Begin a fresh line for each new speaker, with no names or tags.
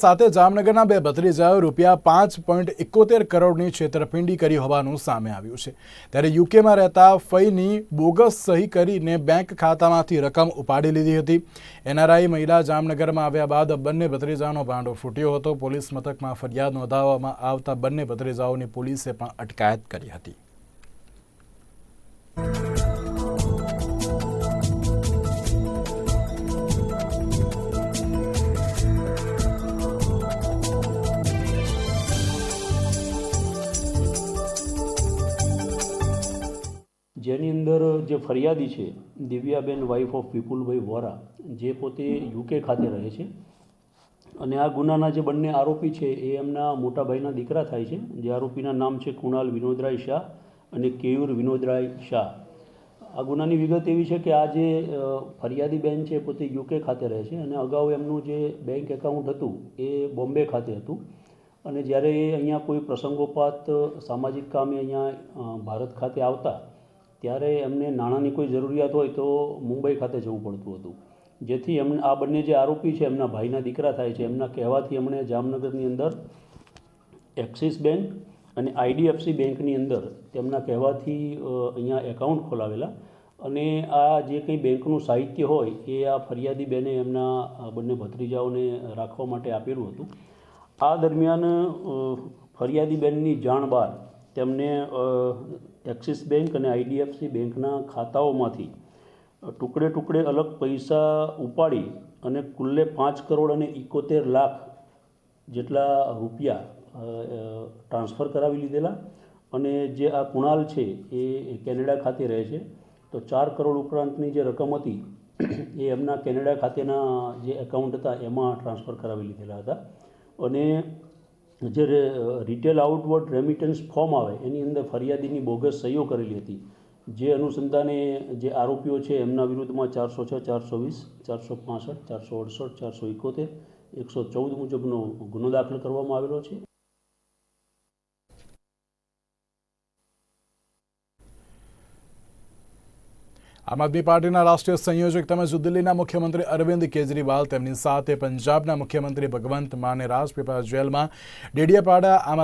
સાથે જામનગરના બે ભત્રીજાઓ રૂપિયા પાંચ પોઈન્ટ એકોતેર કરોડની છેતરપિંડી કરી હોવાનું સામે આવ્યું છે. ત્યારે યુકેમાં રહેતા ફઈની બોગસ સહી કરીને બેંક ખાતામાંથી રકમ ઉપાડી લીધી હતી. એનઆરઆઈ મહિલા જામનગરમાં આવ્યા બાદ બંને ભત્રીજાનો ભાંડો ફૂટ્યો હતો. પોલીસ મથકમાં ફરિયાદ નોંધાવવામાં આવતા બંને ભત્રીજાઓની પોલીસે પણ અટકાયત કરી હતી.
જેની અંદર જે ફરિયાદી છે, દિવ્યાબેન વાઇફ ઓફ વિપુલભાઈ વોરા, જે પોતે યુકે ખાતે રહે છે. અને આ ગુનાના જે બંને આરોપી છે, એ એમના મોટાભાઈના દીકરા થાય છે. જે આરોપીના નામ છે કુણાલ વિનોદરાય શાહ અને કેયુર વિનોદરાય શાહ. આ ગુનાની વિગત એવી છે કે આ જે ફરિયાદી બેન છે પોતે યુકે ખાતે રહે છે. અને અગાઉ એમનું જે બેંક એકાઉન્ટ હતું, એ બોમ્બે ખાતે હતું. અને જ્યારે એ અહીંયા કોઈ પ્રસંગોપાત, સામાજિક કામે અહીંયા ભારત ખાતે આવતા ત્યારે એમને નાણાંની કોઈ જરૂરિયાત હોય તો મુંબઈ ખાતે જવું પડતું હતું. જેથી એમને આ બંને જે આરોપી છે, એમના ભાઈના દીકરા થાય છે, એમના કહેવાથી એમણે જામનગરની અંદર એક્સિસ બેંક અને આઈડીએફસી બેંકની અંદર તેમના કહેવાથી અહીંયા એકાઉન્ટ ખોલાવેલા. અને આ જે કંઈ બેંકનું સાહિત્ય હોય, એ આ ફરિયાદી બેને એમના બંને ભત્રીજાઓને રાખવા માટે આપેલું હતું. આ દરમિયાન ફરિયાદી બેનની જાણ બહાર તેમને એક્સિસ બેંક અને આઈડીએફસી બેંકના ખાતાઓમાંથી ટુકડે ટુકડે અલગ પૈસા ઉપાડી અને કુલ્લે પાંચ કરોડ અને એકોતેર લાખ જેટલા રૂપિયા ટ્રાન્સફર કરાવી લીધેલા અને જે આ કુણાલ છે એ કેનેડા ખાતે રહે છે. તો ચાર કરોડ ઉપરાંતની જે રકમ હતી, એ એમના કેનેડા ખાતેના જે એકાઉન્ટ હતા, એમાં ટ્રાન્સફર કરાવી લીધેલા હતા. અને જે રિટેલ આઉટવર્ડ રેમિટન્સ ફોર્મ આવે, એની અંદર ફરિયાદીની બોગસ સહીઓ કરેલી હતી. જે અનુસંધાને જે આરોપીઓ છે, એમના વિરુદ્ધમાં ચારસો છ, ચારસો વીસ, ચારસો પાસઠ, ચારસો અડસઠ, ચારસો એકોતેર, એકસો ચૌદ મુજબનો ગુનો દાખલ કરવામાં આવેલો છે.
આમ આદમી પાર્ટીના રાષ્ટ્રીય સંયોજક તેમજ દિલ્હીના મુખ્યમંત્રી અરવિંદ કેજરીવાલ તેમની સાથે પંજાબના મુખ્યમંત્રી ભગવંત માને રાજપીપળા જેલમાં ડેડિયાપાડા આમ